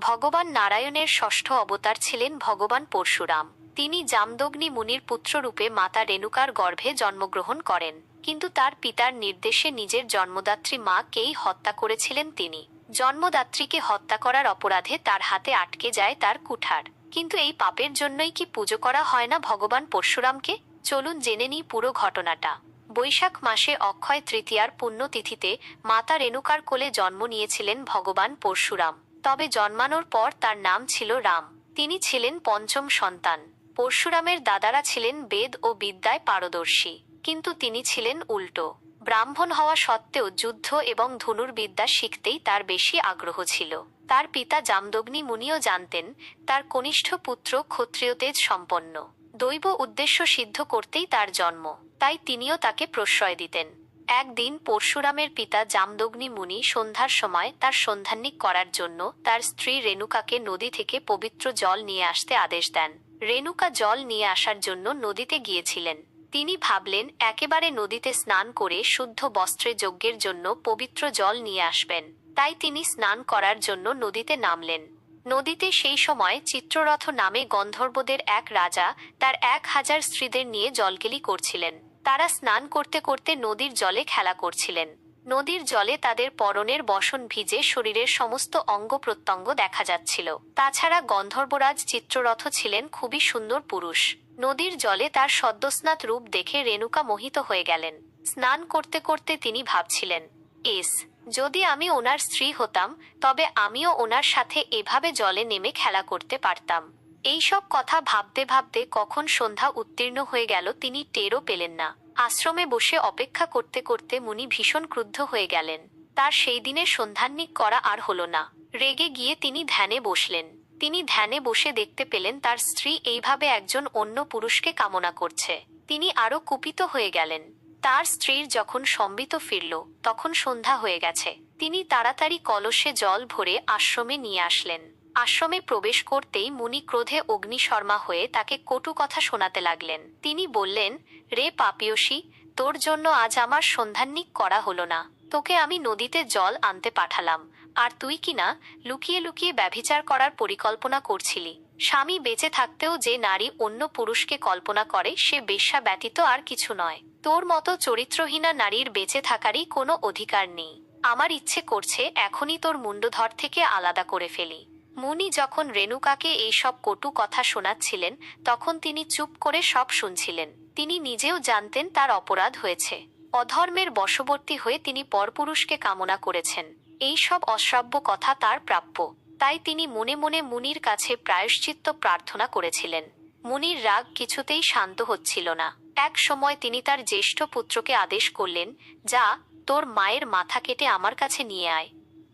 ভগবান নারায়ণের ষষ্ঠ অবতার ছিলেন ভগবান পরশুরাম। তিনি জামদগ্নি মুনির পুত্ররূপে মাতা রেণুকার গর্ভে জন্মগ্রহণ করেন। কিন্তু তার পিতার নির্দেশে নিজের জন্মদাত্রী মাকেই হত্যা করেছিলেন তিনি। জন্মদাত্রীকে হত্যা করার অপরাধে তার হাতে আটকে যায় তার কুঠার। কিন্তু এই পাপের জন্যই কি পুজো করা হয় না ভগবান পরশুরামকে? চলুন জেনে নিই পুরো ঘটনাটা। বৈশাখ মাসে অক্ষয় তৃতীয়ার পুণ্যতিথিতে মাতা রেণুকার কোলে জন্ম নিয়েছিলেন ভগবান পরশুরাম। তবে জন্মানোর পর তার নাম ছিল রাম। তিনি ছিলেন পঞ্চম সন্তান। পরশুরামের দাদারা ছিলেন বেদ ও বিদ্যায় পারদর্শী। কিন্তু তিনি ছিলেন উল্টো। ব্রাহ্মণ হওয়া সত্ত্বেও যুদ্ধ এবং ধনুর্বিদ্যা শিখতেই তার বেশি আগ্রহ ছিল। তার পিতা জামদগ্নি মুনিও জানতেন, তার কনিষ্ঠ পুত্র ক্ষত্রিয় তেজ সম্পন্ন। দৈব উদ্দেশ্য সিদ্ধ করতেই তার জন্ম। তাই তিনিও তাকে প্রশ্রয় দিতেন। একদিন পরশুরামের পিতা জামদগ্নি মুনি সন্ধ্যার সময় তার সন্ধানিক করার জন্য তার স্ত্রী রেণুকাকে নদী থেকে পবিত্র জল নিয়ে আসতে আদেশ দেন। রেণুকা জল নিয়ে আসার জন্য নদীতে গিয়েছিলেন। তিনি ভাবলেন, একেবারে নদীতে স্নান করে শুদ্ধ বস্ত্রে যজ্ঞের জন্য পবিত্র জল নিয়ে আসবেন। তাই তিনি স্নান করার জন্য নদীতে নামলেন। নদীতে সেই সময় চিত্ররথ নামে গন্ধর্বদের এক রাজা তার এক হাজার স্ত্রীদের নিয়ে জলকেলি করছিলেন। তারা স্নান করতে করতে নদীর জলে খেলা করছিলেন। নদীর জলে তাদের পরনের বসন ভিজে শরীরের সমস্ত অঙ্গ প্রত্যঙ্গ দেখা যাচ্ছিল। তাছাড়া গন্ধর্বরাজ চিত্ররথ ছিলেন খুবই সুন্দর পুরুষ। নদীর জলে তার সদ্যস্নাত রূপ দেখে রেণুকা মোহিত হয়ে গেলেন। স্নান করতে করতে তিনি ভাবছিলেন, এস, যদি আমি ওনার স্ত্রী হতাম, তবে আমিও ওনার সাথে এভাবে জলে নেমে খেলা করতে পারতাম। এইসব কথা ভাবতে ভাবতে কখন সন্ধ্যা উত্তীর্ণ হয়ে গেল তিনি টেরও পেলেন না। আশ্রমে বসে অপেক্ষা করতে করতে মুনি ভীষণ ক্রুদ্ধ হয়ে গেলেন। তার সেই দিনের সন্ধান্বিক করা আর হল না। রেগে গিয়ে তিনি ধ্যানে বসলেন। তিনি ধ্যানে বসে দেখতে পেলেন তার স্ত্রী এইভাবে একজন অন্য পুরুষকে কামনা করছে। তিনি আরও কুপিত হয়ে গেলেন। তার স্ত্রীর যখন সম্বিত ফিরল, তখন সন্ধ্যা হয়ে গেছে। তিনি তাড়াতাড়ি কলসে জল ভরে আশ্রমে নিয়ে আসলেন। আশ্রমে প্রবেশ করতেই মুনি ক্রোধে অগ্নিশর্মা হয়ে তাকে কটু কথা শোনাতে লাগলেন। তিনি বললেন, রে পাপিয়সী, তোর জন্য আজ আমার সন্ধান্বিক করা হলো না। তোকে আমি নদীতে জল আনতে পাঠালাম। আর তুই কিনা লুকিয়ে লুকিয়ে ব্যভিচার করার পরিকল্পনা করছিলি? স্বামী বেঁচে থাকতেও যে নারী অন্য পুরুষকে কল্পনা করে, সে বেশ্যা ব্যতীত আর কিছু নয়। তোর মতো চরিত্রহীনা নারীর বেঁচে থাকারই কোনো অধিকার নেই। আমার ইচ্ছে করছে এখনই তোর মুন্ডধর থেকে আলাদা করে ফেলি। মুনি যখন রেণুকাকে এইসব কটু কথা শোনাচ্ছিলেন, তখন তিনি চুপ করে সব শুনছিলেন। তিনি নিজেও জানতেন তার অপরাধ হয়েছে। অধর্মের বশবর্তী হয়ে তিনি পরপুরুষকে কামনা করেছেন। এই সব অশ্রাব্য কথা তার প্রাপ্য। তাই তিনি মনে মনে মুনির কাছে প্রায়শ্চিত্ত প্রার্থনা করেছিলেন। মুনির রাগ কিছুতেই শান্ত হচ্ছিল না। এক সময় তিনি তার জ্যেষ্ঠ পুত্রকে আদেশ করলেন, যা, তোর মায়ের মাথা কেটে আমার কাছে নিয়ে আয়।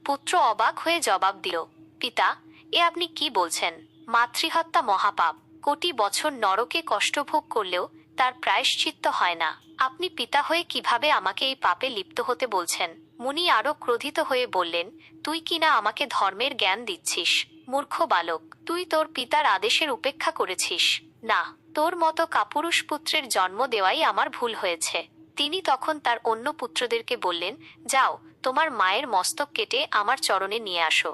পুত্র অবাক হয়ে জবাব দিল, পিতা এ আপনি কি বলছেন? মাতৃহত্যা মহাপাপ। কোটি বছর নরকে কষ্ট ভোগ করলেও তার প্রায়শ্চিত্ত হয় না। আপনি পিতা হয়ে কীভাবে আমাকে এই পাপে লিপ্ত হতে বলছেন? মুনি আরও ক্রোধিত হয়ে বললেন, তুই কিনা আমাকে ধর্মের জ্ঞান দিচ্ছিস? মূর্খ বালক, তুই তোর পিতার আদেশের উপেক্ষা করেছিস। না, তোর মতো কাপুরুষ পুত্রের জন্ম দেওয়াই আমার ভুল হয়েছে। তিনি তখন তার অন্য পুত্রদেরকে বললেন, যাও, তোমার মায়ের মস্তক কেটে আমার চরণে নিয়ে আসো।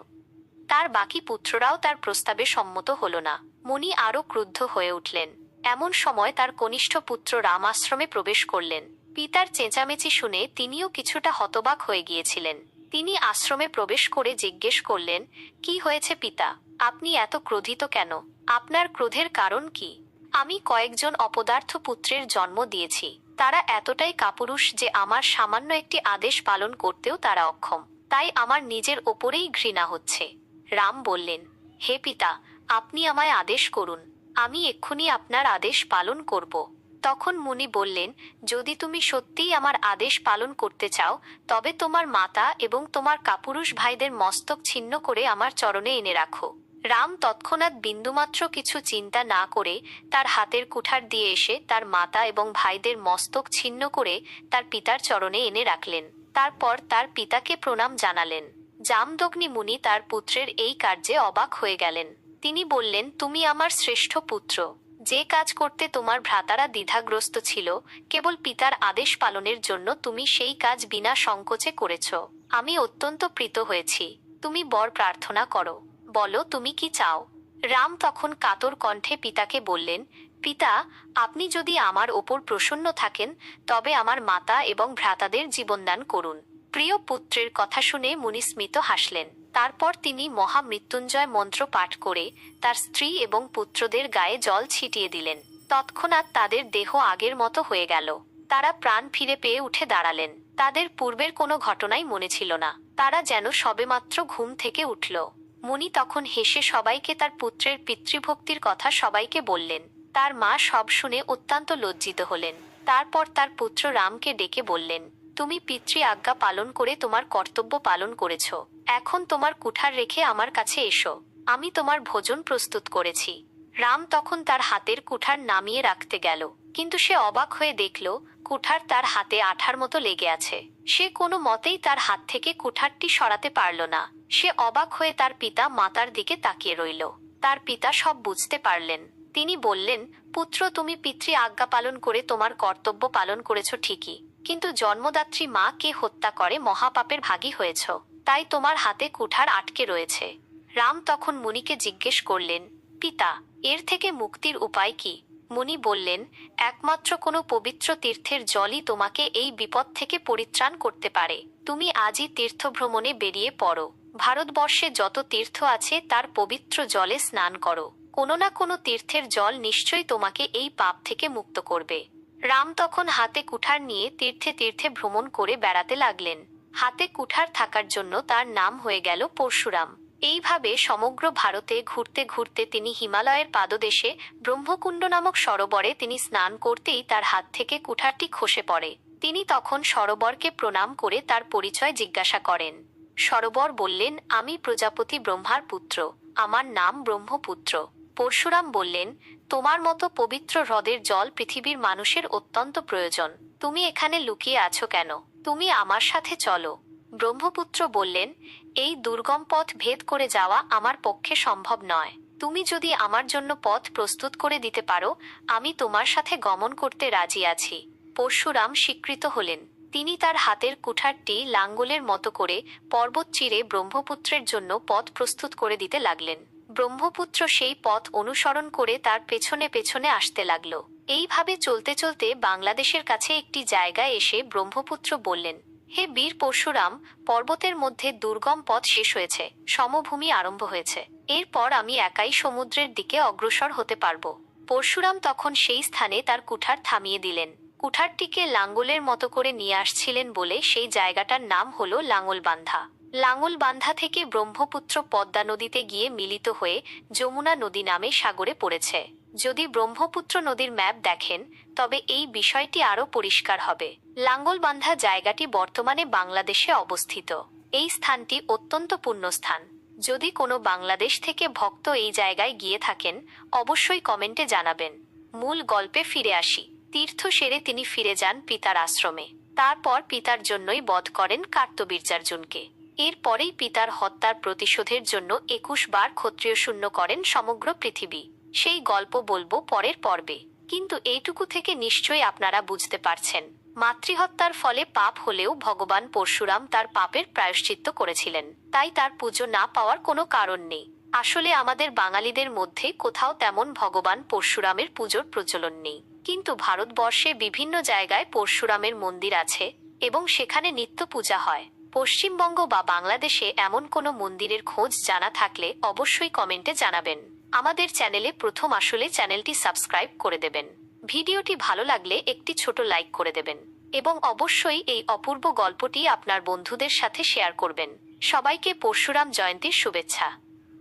তার বাকি পুত্ররাও তার প্রস্তাবে সম্মত হল না। মুনি আরও ক্রুদ্ধ হয়ে উঠলেন। এমন সময় তার কনিষ্ঠ পুত্র রাম আশ্রমে প্রবেশ করলেন। পিতার চেঁচামেচি শুনে তিনিও কিছুটা হতবাক হয়ে গিয়েছিলেন। তিনি আশ্রমে প্রবেশ করে জিজ্ঞেস করলেন, কি হয়েছে পিতা? আপনি এত ক্রোধিত কেন? আপনার ক্রোধের কারণ কি? আমি কয়েকজন অপদার্থ পুত্রের জন্ম দিয়েছি। তারা এতটাই কাপুরুষ যে আমার সামান্য একটি আদেশ পালন করতেও তারা অক্ষম। তাই আমার নিজের ওপরেই ঘৃণা হচ্ছে। রাম বললেন, হে পিতা, আপনি আমায় আদেশ করুন, আমি এক্ষুনি আপনার আদেশ পালন করব। তখন মুনি বললেন, যদি তুমি সত্যিই আমার আদেশ পালন করতে চাও, তবে তোমার মাতা এবং তোমার কাপুরুষ ভাইদের মস্তক ছিন্ন করে আমার চরণে এনে রাখো। রাম তৎক্ষণাৎ বিন্দুমাত্র কিছু চিন্তা না করে তার হাতের কুঠার দিয়ে এসে তার মাতা এবং ভাইদের মস্তক ছিন্ন করে তার পিতার চরণে এনে রাখলেন। তারপর তার পিতাকে প্রণাম জানালেন। জামদগ্নি মুনি তার পুত্রের এই কার্যে অবাক হয়ে গেলেন। তিনি বললেন, তুমি আমার শ্রেষ্ঠ পুত্র। যে কাজ করতে তোমার ভ্রাতারা দ্বিধাগ্রস্ত ছিল, কেবল পিতার আদেশ পালনের জন্য তুমি সেই কাজ বিনা সংকোচে করেছ। আমি অত্যন্ত প্রীত হয়েছি। তুমি বর প্রার্থনা করো। বলো, তুমি কি চাও? রাম তখন কাতর কণ্ঠে পিতাকে বললেন, পিতা, আপনি যদি আমার ওপর প্রসন্ন থাকেন, তবে আমার মাতা এবং ভ্রাতাদের জীবনদান করুন। প্রিয় পুত্রের কথা শুনে মুনি স্মিত হাসলেন। তারপর তিনি মহামৃত্যুঞ্জয় মন্ত্র পাঠ করে তার স্ত্রী এবং পুত্রদের গায়ে জল ছিটিয়ে দিলেন। তৎক্ষণাৎ তাদের দেহ আগের মতো হয়ে গেল। তারা প্রাণ ফিরে পেয়ে উঠে দাঁড়ালেন। তাদের পূর্বের কোনো ঘটনাই মনে ছিল না। তারা যেন সবেমাত্র ঘুম থেকে উঠল। মুনি তখন হেসে সবাইকে তার পুত্রের পিতৃভক্তির কথা সবাইকে বললেন। তার মা সব শুনে অত্যন্ত লজ্জিত হলেন। তারপর তার পুত্র রামকে ডেকে বললেন তুমি পিতৃ আজ্ঞা পালন করে তোমার কর্তব্য পালন করেছ। এখন তোমার কুঠার রেখে আমার কাছে এসো। আমি তোমার ভোজন প্রস্তুত করেছি। রাম তখন তার হাতের কুঠার নামিয়ে রাখতে গেল। কিন্তু সে অবাক হয়ে দেখল, কুঠার তার হাতে আঠার মতো লেগে আছে। সে কোনো মতেই তার হাত থেকে কুঠারটি সরাতে পারল না। সে অবাক হয়ে তার পিতা মাতার দিকে তাকিয়ে রইল। তার পিতা সব বুঝতে পারলেন। তিনি বললেন, পুত্র, তুমি পিতৃ আজ্ঞা পালন করে তোমার কর্তব্য পালন করেছ ঠিকই। কিন্তু জন্মদাত্রী মা কে হত্যা করে মহাপাপের ভাগী হয়েছ, তাই তোমার হাতে কুঠার আটকে রয়েছে। রাম তখন মুনিকে জিজ্ঞেস করলেন, পিতা, এর থেকে মুক্তির উপায় কি? মুনি বললেন, একমাত্র কোনো পবিত্র তীর্থের জলই তোমাকে এই বিপদ থেকে পরিত্রাণ করতে পারে। তুমি আজই তীর্থ ভ্রমণে বেরিয়ে পড়ো। ভারতবর্ষে যত তীর্থ আছে তার পবিত্র জলে স্নান করো। কোনো না কোনো তীর্থের জল নিশ্চয়ই তোমাকে এই পাপ থেকে মুক্ত করবে। রাম তখন হাতে কুঠার নিয়ে তীর্থে তীর্থে ভ্রমণ করে বেড়াতে লাগলেন। হাতে কুঠার থাকার জন্য তার নাম হয়ে গেল পরশুরাম। এইভাবে সমগ্র ভারতে ঘুরতে ঘুরতে তিনি হিমালয়ের পাদদেশে ব্রহ্মকুণ্ড নামক সরোবরে তিনি স্নান করতেই তার হাত থেকে কুঠারটি খসে পড়ে। তিনি তখন সরোবরকে প্রণাম করে তার পরিচয় জিজ্ঞাসা করেন। সরোবর বললেন, আমি প্রজাপতি ব্রহ্মার পুত্র। আমার নাম ব্রহ্মপুত্র। পরশুরাম বললেন তোমার মতো পবিত্র হ্রদের জল পৃথিবীর মানুষের অত্যন্ত প্রয়োজন। তুমি এখানে লুকিয়ে আছো কেন? তুমি আমার সাথে চলো। ব্রহ্মপুত্র বললেন, এই দুর্গম পথ ভেদ করে যাওয়া আমার পক্ষে সম্ভব নয়। তুমি যদি আমার জন্য পথ প্রস্তুত করে দিতে পারো, আমি তোমার সাথে গমন করতে রাজি আছি। পরশুরাম স্বীকৃত হলেন। তিনি তার হাতের কুঠারটি লাঙ্গলের মতো করে পর্বত চিরে ব্রহ্মপুত্রের জন্য পথ প্রস্তুত করে দিতে লাগলেন। ব্রহ্মপুত্র সেই পথ অনুসরণ করে তার পেছনে পেছনে আসতে লাগল। এইভাবে চলতে চলতে বাংলাদেশের কাছে একটি জায়গায় এসে ব্রহ্মপুত্র বললেন, হে বীর পরশুরাম, পর্বতের মধ্যে দুর্গম পথ শেষ হয়েছে, সমভূমি আরম্ভ হয়েছে। এরপর আমি একাই সমুদ্রের দিকে অগ্রসর হতে পারব। পরশুরাম তখন সেই স্থানে তার কুঠার থামিয়ে দিলেন। কুঠারটিকে লাঙ্গলের মতো করে নিয়ে আসছিলেন বলে সেই জায়গাটার নাম হলো লাঙ্গলবান্ধা। লাঙ্গলবান্ধা থেকে ব্রহ্মপুত্র পদ্মা নদীতে গিয়ে মিলিত হয়ে যমুনা নদী নামে সাগরে পড়েছে। যদি ব্রহ্মপুত্র নদীর ম্যাপ দেখেন, তবে এই বিষয়টি আরও পরিষ্কার হবে। লাঙ্গলবান্ধা জায়গাটি বর্তমানে বাংলাদেশে অবস্থিত। এই স্থানটি অত্যন্ত পুণ্যস্থান যদি কোনো বাংলাদেশ থেকে ভক্ত এই জায়গায় গিয়ে থাকেন, অবশ্যই কমেন্টে জানাবেন। মূল গল্পে ফিরে আসি। তীর্থ সেরে তিনি ফিরে যান পিতার আশ্রমে। তারপর পিতার জন্যই বধ করেন কার্তবীর্যার্জুনকে এরপরেই পিতার হত্যার প্রতিশোধের জন্য একুশ বার ক্ষত্রিয় শূন্য করেন সমগ্র পৃথিবী। সেই গল্প বলব পরের পর্বে। কিন্তু এইটুকু থেকে নিশ্চয়ই আপনারা বুঝতে পারছেন। মাতৃহত্যার ফলে পাপ হলেও ভগবান পরশুরাম তার পাপের প্রায়শ্চিত্ত করেছিলেন। তাই তার পুজো না পাওয়ার কোনো কারণ নেই। আসলে আমাদের বাঙালিদের মধ্যে কোথাও তেমন ভগবান পরশুরামের পুজোর প্রচলন নেই। কিন্তু ভারতবর্ষে বিভিন্ন জায়গায় পরশুরামের মন্দির আছে এবং সেখানে নিত্য পূজা হয়। পশ্চিমবঙ্গ বা বাংলাদেশে এমন কোনো মন্দিরের খোঁজ জানা থাকলে অবশ্যই কমেন্টে জানাবেন। আমাদের চ্যানেলে প্রথম আসলে চ্যানেলটি সাবস্ক্রাইব করে দেবেন। ভিডিওটি ভালো লাগলে একটি ছোট লাইক করে দেবেন এবং অবশ্যই এই অপূর্ব গল্পটি আপনার বন্ধুদের সাথে শেয়ার করবেন। সবাইকে পরশুরাম জয়ন্তীর শুভেচ্ছা।